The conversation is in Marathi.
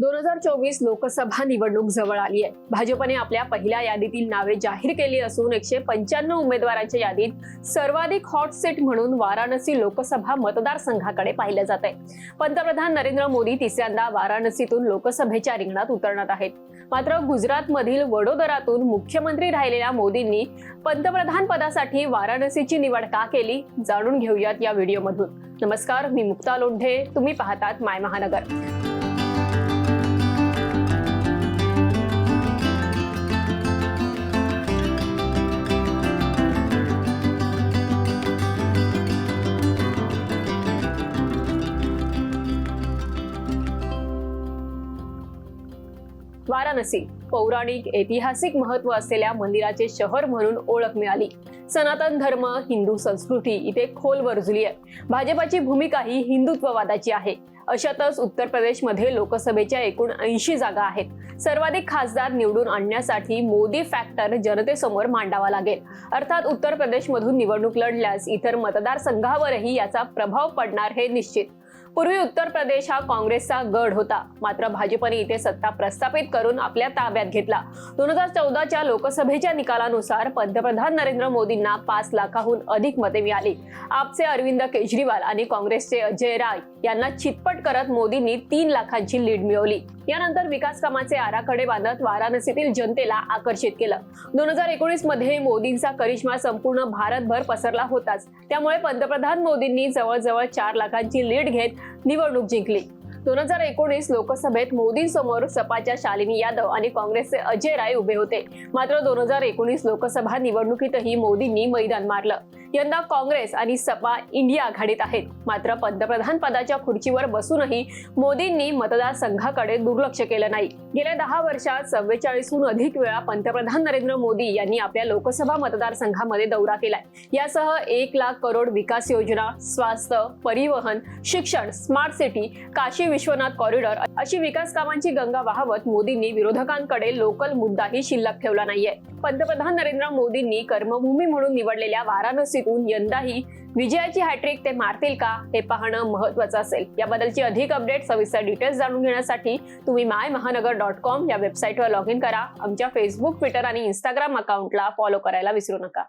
दोन हजार चोवीस लोकसभा निवडणूक जवळ आली आहे. भाजपने आपल्या पहिल्या यादीतील नावे जाहीर केली असून एकशे पंच्याण्णव उमेदवारांच्या यादीत सर्वाधिक हॉट सीट म्हणून वाराणसी लोकसभा मतदारसंघाकडे पाहिलं जात आहे. पंतप्रधान नरेंद्र मोदी तिसऱ्यांदा वाराणसीतून लोकसभेच्या रिंगणात उतरणार आहेत. मात्र गुजरातमधील वडोदरातून मुख्यमंत्री राहिलेल्या मोदींनी पंतप्रधान पदासाठी वाराणसीची निवड का केली जाणून घेऊयात या व्हिडिओमधून. नमस्कार मी मुक्ता लोंढे. तुम्ही पाहतात माय महानगर. वाराणसी पौराणिक ऐतिहासिक महत्त्व असलेल्या मंदिराचे शहर म्हणून ओळख मिळाली. सनातन धर्म हिंदू संस्कृती इथे खोल रुजली आहे. भाजपाची भूमिका ही हिंदुत्ववादाची आहे. अशातच उत्तर प्रदेशमध्ये लोकसभेच्या एकूण ऐंशी जागा आहेत. सर्वाधिक खासदार निवडून आणण्यासाठी मोदी फॅक्टर जनतेसमोर मांडावा लागेल. अर्थात उत्तर प्रदेशमधून निवडणूक लढल्यास इतर मतदारसंघावरही याचा प्रभाव पडणार हे निश्चित. पूर्वी उत्तर प्रदेश हा काँग्रेसचा गड होता. मात्र भाजपने इथे सत्ता प्रस्थापित करून आपल्या ताब्यात घेतला. दोन हजार चौदाच्या लोकसभेच्या निकालानुसार पंतप्रधान नरेंद्र मोदींना पाच लाखाहून अधिक मते मिळाली. आपचे अरविंद केजरीवाल आणि काँग्रेसचे अजय राय यांना चितपट करत मोदींनी तीन लाखांची लीड मिळवली. यानंतर विकास कामाचे आराखडे बांधत वाराणसीतील जनतेला आकर्षित केलं. दोन हजार एकोणीसमध्ये मोदींचा करिश्मा संपूर्ण भारतभर पसरला होताच. त्यामुळे पंतप्रधान मोदींनी जवळजवळ चार लाखांची लीड घेत निवडणूक जिंकली. दोन हजार एकोणीस लोकसभेत मोदींसमोर सपाच्या शालिनी यादव आणि काँग्रेसचे अजय राय उभे होते. मात्र दोन हजार एकोणीस लोकसभा निवडणुकीतही मोदींनी मैदान मारलं. यंदा काँग्रेस आणि सपा इंडिया आघाडीत आहेत. मात्र पंतप्रधान पदाच्या खुर्चीवर बसूनही मोदींनी मतदारसंघाकडे दुर्लक्ष केलं नाही. गेल्या दहा वर्षात चव्वेचाळीसहून अधिक वेळा पंतप्रधान नरेंद्र मोदी यांनी आपल्या लोकसभा मतदारसंघामध्ये दौरा केलाय. यासह एक लाख करोड विकास योजना स्वास्थ्य परिवहन शिक्षण smart city Kashi Vishwanath corridor अशी विकास कामांची गंगा वाहवत मोदींनी विरोधकांकडे लोकल मुद्दाही शिल्लक ठेवला नाहीये. पंतप्रधान नरेंद्र मोदींनी कर्मभूमी म्हणून निवडलेल्या वाराणसी वाराणसीतून यंदाही विजयाची हॅट्रिक ते मारतील का हे पाहणं महत्वाचं असेल. याबद्दलची अधिक अपडेट सविस्तर डिटेल्स जाणून घेण्यासाठी तुम्ही माय महानगर डॉट कॉम या वेबसाईटवर लॉग इन करा. आमच्या फेसबुक ट्विटर आणि इंस्टाग्राम अकाउंटला फॉलो करायला विसरू नका.